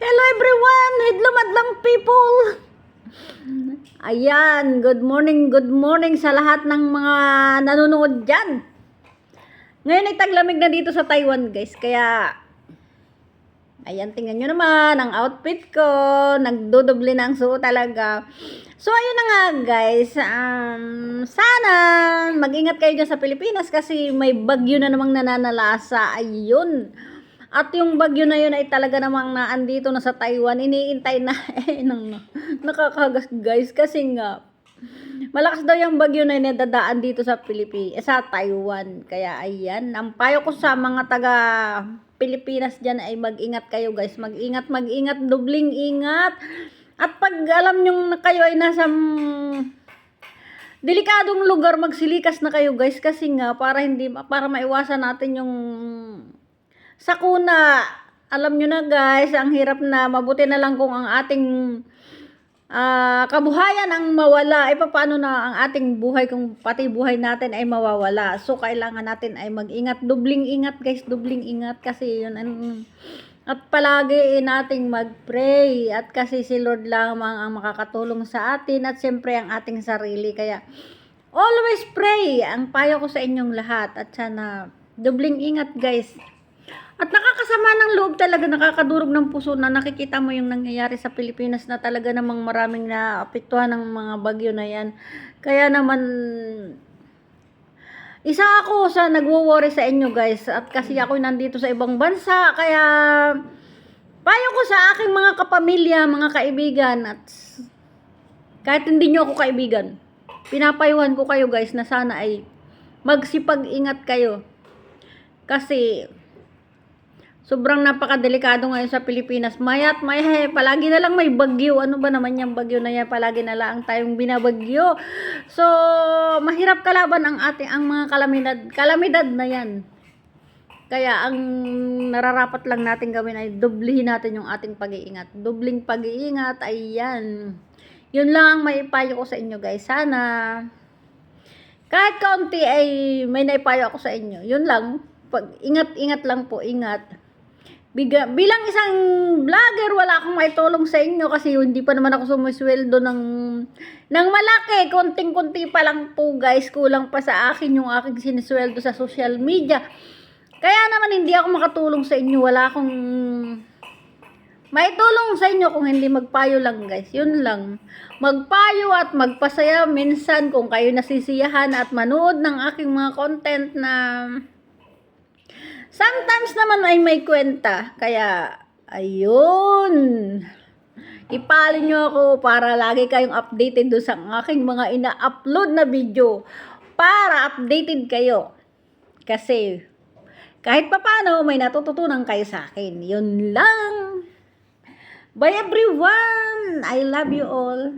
Hello everyone! Hidlo madlang people! Ayan, good morning, good morning sa lahat ng mga nanonood dyan. Ngayon ay taglamig na dito sa Taiwan guys, kaya ayan, tingnan nyo naman ang outfit ko. Nagdodoble na ang suot talaga. So, ayun na nga guys. Um, sana mag-ingat kayo dyan sa Pilipinas kasi may bagyo na namang nananalasa. Ayun. At yung bagyo na yun ay talaga namang naandito na sa Taiwan. Iniintay na. Eh, nang, nakakagas guys. Kasi nga, malakas daw yung bagyo na yun na dadaan dito sa Pilipinas, sa Taiwan. Kaya ayan, ang payo ko sa mga taga Pilipinas dyan ay mag-ingat kayo guys. Mag-ingat, mag-ingat, dubling ingat. At pag alam nyo na kayo ay nasa mm, delikadong lugar, magsilikas na kayo guys. Kasi nga, para hindi, para maiwasan natin yung sakuna. Alam nyo na guys, ang hirap na mabuti na lang kung ang ating ah, kabuhayan ang mawala. E paano na ang ating buhay kung pati buhay natin ay mawawala. So kailangan natin ay mag-ingat, dubling ingat guys, dubling ingat kasi yun ang at palagi eh, nating mag-pray at kasi si Lord lamang ang makakatulong sa atin at siyempre ang ating sarili. Kaya always pray ang payo ko sa inyong lahat at sana dubling ingat guys. At nakakasama ng loob talaga, nakakadurog ng puso na nakikita mo yung nangyayari sa Pilipinas na talaga namang maraming naapektuhan ng mga bagyo na yan. Kaya naman, isa ako sa nagwo-worry sa inyo guys at kasi ako nandito sa ibang bansa kaya payo ko sa aking mga kapamilya, mga kaibigan at kahit hindi nyo ako kaibigan, pinapayuhan ko kayo guys na sana ay magsipag-ingat kayo. Kasi sobrang napakadelikado ngayon sa Pilipinas. Mayat, may palagi na lang may bagyo. Ano ba naman yung bagyo na yan? Palagi na lang tayong binabagyo. So, mahirap kalaban ang ating ang mga kalamidad. Kalamidad na yan. Kaya ang nararapat lang natin gawin ay dublihin natin yung ating pag-iingat. Dubling pag-iingat ay yan. Yun lang ang may payo ko sa inyo guys. Sana kahit kaunti ay may naipayo ako sa inyo. Yun lang. Pag ingat-ingat lang po, ingat. Biga, bilang isang vlogger, wala akong maitulong sa inyo kasi hindi pa naman ako sumusweldo ng, ng malaki. Konting-konti pa lang po guys, kulang pa sa akin yung aking sinisweldo sa social media. Kaya naman hindi ako makatulong sa inyo. Wala akong maitulong sa inyo kung hindi magpayo lang guys. Yun lang. Magpayo at magpasaya minsan kung kayo nasisiyahan at manood ng aking mga content na Sometimes naman ay may kwenta. Kaya, ayun. Ipalo nyo ako para lagi kayong updated doon sa aking mga ina-upload na video. Para updated kayo. Kasi, kahit papano, may natututunan kayo sa akin. Yun lang. Bye everyone! I love you all.